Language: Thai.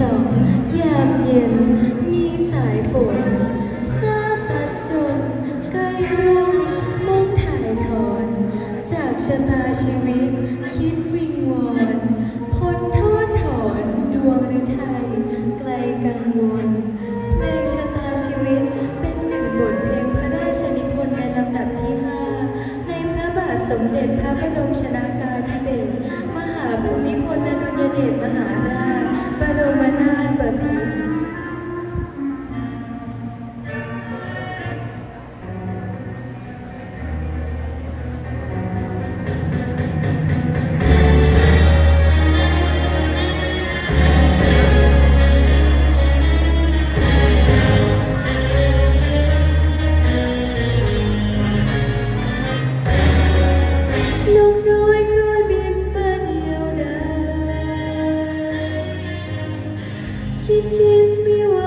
สองยามเย็น มีสายฝนซาสัดจนใกล้ร่มมุ่งถ่ายถอน จากชะตาชีวิต คิดวิงวอนพ้นโทษถอนดวงฤทัยไกลกังวลเพลงชะตาชีวิตเป็นหนึ่งบทเพลงพระราชนิพนธ์ในลำดับที่5ในพระบาทสมเด็จพระบรมชนากาธิเบศ ภูมิพลอดุลยเดชมหาราชบรมนาถบพิตร คิดคิ